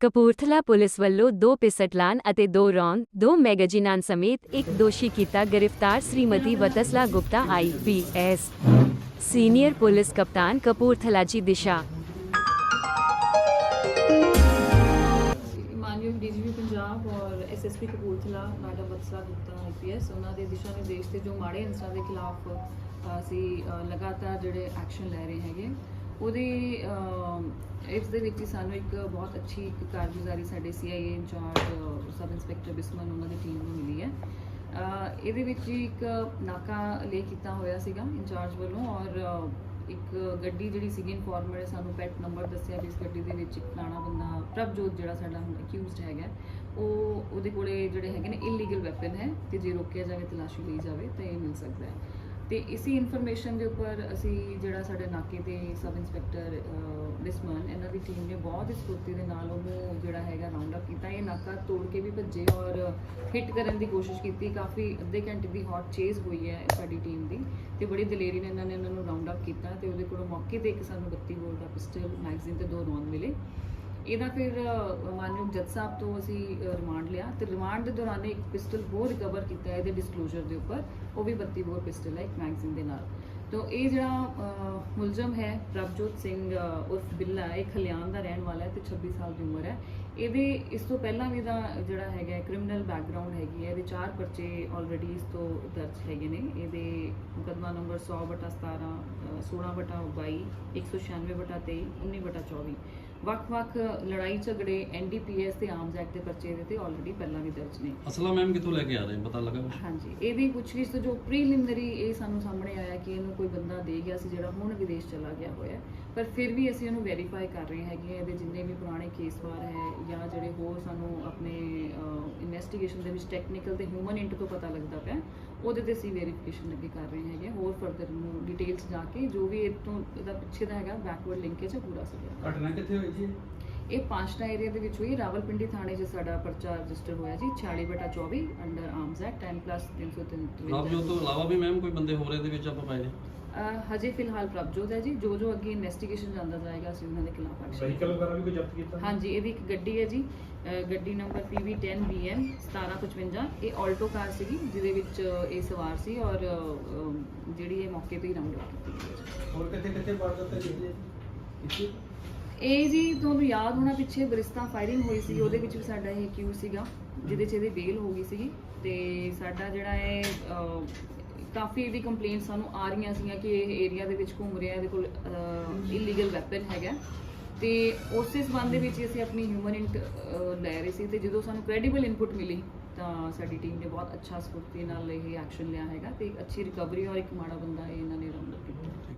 Kapurthala police ਵੱਲੋਂ ਦੋ ਪਿਸਟਲਾਂ ਅਤੇ ਦੋ ਰੌਂਦ ਦੋ ਮੈਗਜ਼ੀਨਾਂ ਸਮੇਤ ਇੱਕ ਦੋਸ਼ੀ ਕੀਤਾ ਗ੍ਰਿਫਤਾਰ Shrimati Vatsala Gupta IPS senior police ਕਪਤਾਨ ਕਪੂਰਥਲਾ ਜੀ ਦਿਸ਼ਾ। ਮਾਨਯੋਗ ਡੀਜੀਪੀ ਪੰਜਾਬ ਔਰ SSP Kapurthala madam Vatsala Gupta IPS ਉਹਨਾਂ ਦੇ ਦਿਸ਼ਾ ਨਿਰਦੇਸ਼ ਤੇ ਜੋ ਮਾੜੇ ਅੰਸਰਾਂ ਦੇ ਖਿਲਾਫ ਅ, ਅਸੀਂ ਅ, ਲਗਾਤਾਰ ਜਿਹੜੇ ਐਕਸ਼ਨ ਲੈ ਰਹੇ ਹੈਗੇ। ਉਹਦੇ ਇਸ ਦੇ ਵਿੱਚ ਹੀ ਸਾਨੂੰ ਇੱਕ ਬਹੁਤ ਅੱਛੀ ਇੱਕ ਕਾਰਗੁਜ਼ਾਰੀ ਸਾਡੇ CIA incharge sub inspector Bisman ਉਹਨਾਂ ਦੀ ਟੀਮ ਨੂੰ ਮਿਲੀ ਹੈ। ਇਹਦੇ ਵਿੱਚ ਹੀ ਇੱਕ ਨਾਕਾ ਲੇ ਕੀਤਾ ਹੋਇਆ ਸੀਗਾ ਇੰਚਾਰਜ ਵੱਲੋਂ ਔਰ ਇੱਕ ਗੱਡੀ ਜਿਹੜੀ ਸੀਗੀ ਇਨਫੋਰਮਰ ਸਾਨੂੰ ਪੈਟ ਨੰਬਰ ਦੱਸਿਆ ਵੀ ਇਸ ਗੱਡੀ ਦੇ ਵਿੱਚ ਇੱਕ ਪੁਰਾਣਾ ਬੰਦਾ, ਪ੍ਰਭਜੋਤ ਜਿਹੜਾ ਸਾਡਾ ਹੁਣ ਅਕਿਊਜ਼ਡ ਹੈਗਾ, ਉਹ ਉਹਦੇ ਕੋਲੇ ਜਿਹੜੇ ਹੈਗੇ ਨੇ ਇਲੀਗਲ ਵੈਪਨ ਹੈ ਤੇ ਜੇ ਰੋਕਿਆ ਜਾਵੇ, ਤਲਾਸ਼ੀ ਲਈ ਜਾਵੇ, ਤਾਂ ਇਹ ਮਿਲ ਸਕਦਾ ਹੈ। ਤੇ ਇਸੀ ਇਨਫੋਰਮੇਸ਼ਨ ਦੇ ਉੱਪਰ ਅਸੀਂ ਜਿਹੜਾ ਸਾਡੇ ਨਾਕੇ ਤੇ ਸਬ ਇੰਸਪੈਕਟਰ ਬਿਸਮਨ ਇਹਨਾਂ ਦੀ ਟੀਮ ਨੇ ਬਹੁਤ ਹੀ ਸਫੂਰਤੀ ਦੇ ਨਾਲ ਉਹਨੂੰ ਜਿਹੜਾ ਹੈਗਾ ਰਾਉਂਡ ਅਪ ਕੀਤਾ। ਇਹ ਨਾਕਾ ਤੋੜ ਕੇ ਵੀ ਭੱਜੇ ਔਰ ਹਿੱਟ ਕਰਨ ਦੀ ਕੋਸ਼ਿਸ਼ ਕੀਤੀ। ਕਾਫੀ ਅੱਧੇ ਘੰਟੇ ਦੀ ਹੌਟ ਚੇਜ਼ ਹੋਈ ਹੈ ਸਾਡੀ ਟੀਮ ਦੀ ਤੇ ਬੜੀ ਦਲੇਰੀ ਨਾਲ ਇਹਨਾਂ ਨੇ ਉਹਨਾਂ ਨੂੰ ਰਾਉਂਡ ਅਪ ਕੀਤਾ ਤੇ ਉਹਦੇ ਕੋਲੋਂ ਮੌਕੇ ਤੇ ਇੱਕ ਸਾਨੂੰ 32 ਬੋਰ ਦਾ ਪਿਸਟਲ ਮੈਗਜ਼ੀਨ ਤੇ ਦੋ ਰੌਂਦ ਮਿਲੇ। ਇਹਦਾ ਫਿਰ ਮਾਨਯੋਗ ਜੱਜ ਸਾਹਿਬ ਤੋਂ ਅਸੀਂ ਰਿਮਾਂਡ ਲਿਆ ਤੇ ਰਿਮਾਂਡ ਦੇ ਦੌਰਾਨ ਇੱਕ ਪਿਸਟਲ ਹੋਰ ਰਿਕਵਰ ਕੀਤਾ ਹੈ ਇਹਦੇ ਡਿਸਕਲੋਜ਼ਰ ਦੇ ਉੱਪਰ। ਉਹ ਵੀ 32 ਬੋਰ ਪਿਸਟਲ ਹੈ, ਇੱਕ ਮੈਗਜ਼ੀਨ ਦੇ ਨਾਲ। ਤੋ ਇਹ ਜਿਹੜਾ ਮੁਲਜ਼ਮ ਹੈ ਪ੍ਰਭਜੋਤ ਸਿੰਘ ਉਰਫ ਬਿੱਲਾ ਇਹ ਖਲਿਆਣ ਦਾ ਰਹਿਣ ਵਾਲਾ ਹੈ ਤੇ 26 ਸਾਲ ਦੀ ਉਮਰ ਹੈ। ਇਹਦੇ ਇਸ ਤੋਂ ਪਹਿਲਾਂ ਵੀ ਦਾ ਜਿਹੜਾ ਹੈਗਾ ਕ੍ਰਿਮੀਨਲ ਬੈਕਗ੍ਰਾਉਂਡ ਹੈਗੀ ਹੈ ਇਹਦੇ ਚਾਰ ਪਰਚੇ ਆਲਰੇਡੀ ਇਸ ਤੋਂ ਦਰਜ ਹੈਗੇ ਨੇ। ਇਹਦੇ ਮੁਕੱਦਮਾ ਨੰਬਰ 100 ਬਟਾ 17 ਅ, 16 ਬਟਾ 22 196 ਬਟਾ 23 19 ਬਟਾ 24 ਵੱਖ-ਵੱਖ ਲੜਾਈ ਝਗੜੇ ਐਨਡੀਪੀਐਸ ਤੇ ਆਰਮਸ ਐਕਟ ਦੇ ਪਰਚੇ ਇਹਦੇ ਤੇ ਆਲਰੇਡੀ ਪਹਿਲਾਂ ਵੀ ਦਰਜ ਨੇ। ਅਸਲਾ ਮੈਮ ਕਿੱਥੋਂ ਲੈ ਕੇ ਆ ਰਹੇ ਪਤਾ ਲੱਗਾ? ਹਾਂਜੀ ਇਹਦੀ ਪੁੱਛਗਿੱਛ ਤੋਂ ਜੋ ਪ੍ਰੀਲਿਮਿਨਰੀ ਇਹ ਸਾਨੂੰ ਸਾਹਮਣੇ ਆਇਆ ਕਿ ਇਹਨੂੰ ਕੋਈ ਬੰਦਾ ਦੇ ਗਿਆ ਸੀ ਜਿਹੜਾ ਹੁਣ ਵਿਦੇਸ਼ ਚਲਾ ਗਿਆ ਹੋਇਆ। ਪਰ ਫਿਰ ਵੀ ਅਸੀਂ ਉਹਨੂੰ ਵੈਰੀਫਾਈ ਕਰ ਰਹੇ ਹੈਗੇ। ਇਹਦੇ ਜਿੰਨੇ ਵੀ ਪੁਰਾਣੇ ਕੇਸਵਾਰ ਹੈ ਜਾਂ ਜਿਹੜੇ ਹੋਰ ਸਾਨੂੰ ਆਪਣੇ ਇਨਵੈਸਟੀਗੇਸ਼ਨ ਦੇ ਵਿੱਚ ਟੈਕਨੀਕਲ ਤੇ ਹਿਊਮਨ ਇੰਟ ਤੋਂ ਪਤਾ ਲੱਗਦਾ ਪਿਆ ਉਹਦੇ ਤੇ ਅਸੀਂ ਵੈਰੀਫਿਕੇਸ਼ਨ ਅੱਗੇ ਕਰ ਰਹੇ ਹੈਗੇ। ਹੋਰ ਫਰਦਰ ਨੂੰ ਡਿਟੇਲਸ ਜਾ ਕੇ ਜੋ ਵੀ ਇਹ ਤੋਂ ਇਹਦਾ ਪਿੱਛੇ ਦਾ ਹੈਗਾ ਬੈਕਵਰਡ ਲਿੰਕੇਜ ਹੈ ਪੂਰਾ ਸੀ ਘਟਨਾ ਕਿੱਥੇ ਹੋਈ ਜੀ ਇਹ ਪਾਂਚਟਾ ਏਰੀਆ ਦੇ ਵਿੱਚ ਹੋਈ ਰਾਵਲਪਿੰਡੀ ਥਾਣੇ 'ਚ ਸਾਡਾ ਪਰਚਾ ਰਜਿਸਟਰ ਹੋਇਆ ਜੀ 46 ਬਟਾ 24 under arms act 10 plus 303 Navjot ਤੋਂ ਇਲਾਵਾ ਵੀ ਮੈਮ ਕੋਈ ਬੰਦੇ ਹੋਰ ਇਹਦੇ ਵਿੱਚ ਆਪਾਂ ਪਾਏ ਨੇ ਹਜੇ ਫਿਲਹਾਲ ਪ੍ਰਭਜੋਤ ਹੈ ਜੀ ਜੋ ਜੋ ਅੱਗੇ ਇਨਵੈਸਟੀਗੇਸ਼ਨ ਜਾਂਦਾ ਜਾਏਗਾ ਅਸੀਂ ਉਹਨਾਂ ਦੇ ਖਿਲਾਫ ਐਕਸ਼ਨ ਵਹੀਕਲ ਵਗੈਰਾ ਵੀ ਕੋਈ ਜ਼ਬਤ ਕੀਤਾ? ਹਾਂਜੀ ਇਹਦੀ ਇੱਕ ਗੱਡੀ ਹੈ ਜੀ ਗੱਡੀ ਨੰਬਰ PV10BN 1755 ਇਹ ਆਲਟੋ ਕਾਰ ਸੀਗੀ ਜਿਹਦੇ ਵਿੱਚ ਇਹ ਸਵਾਰ ਸੀ ਔਰ ਜਿਹੜੀ ਇਹ ਮੌਕੇ ਤੇ ਹੀ ਅਪ ਕੀਤੀ ਗਈ ਹੈ ਹੋਰ ਕਿੱਥੇ ਕਿੱਥੇ ਵਾਰਦਾਤ ਹੋਈ ਜੀ ਇੱਥੇ? ਇਹ ਜੀ ਤੁਹਾਨੂੰ ਯਾਦ ਹੋਣਾ ਪਿੱਛੇ ਬਰਿਸਤਾ ਫਾਇਰਿੰਗ ਹੋਈ ਸੀ ਉਹਦੇ ਵਿੱਚ ਵੀ ਸਾਡਾ ਇਹ ਕਿਊ ਸੀਗਾ ਜਿਹਦੇ 'ਚ ਇਹਦੀ ਬੇਲ ਹੋ ਗਈ ਸੀਗੀ ਤੇ ਸਾਡਾ ਜਿਹੜਾ ਹੈ ਅਹ, ਕਾਫੀ ਇਹਦੀ ਕੰਪਲੇਂਟ ਸਾਨੂੰ ਆ ਰਹੀਆਂ ਸੀਗੀਆਂ ਕਿ ਇਹ ਏਰੀਆ ਦੇ ਵਿੱਚ ਘੁੰਮ ਰਿਹਾ, ਇਹਦੇ ਕੋਲ ਇਲੀਗਲ ਵੈਪਨ ਹੈਗਾ। ਤੇ ਉਸੇ ਸਬੰਧ ਦੇ ਵਿੱਚ ਹੀ ਅਸੀਂ ਆਪਣੀ ਹਿਊਮਨ ਇੰਟ ਲੈ ਰਹੇ ਸੀ ਤੇ ਜਦੋਂ ਸਾਨੂੰ ਕ੍ਰੈਡੀਬਲ ਇਨਪੁਟ ਮਿਲੀ, ਤਾਂ ਸਾਡੀ ਟੀਮ ਨੇ ਬਹੁਤ ਅੱਛਾ ਸਫੁਰਤੀ ਨਾਲ ਇਹ ਐਕਸ਼ਨ ਲਿਆ ਹੈਗਾ ਤੇ ਇੱਕ ਅੱਛੀ ਰਿਕਵਰੀ ਔਰ ਇੱਕ ਮਾੜਾ ਬੰਦਾ ਇਹਨਾਂ ਨੇ ਰਾਉਂਡ ਅਪ ਕੀਤਾ।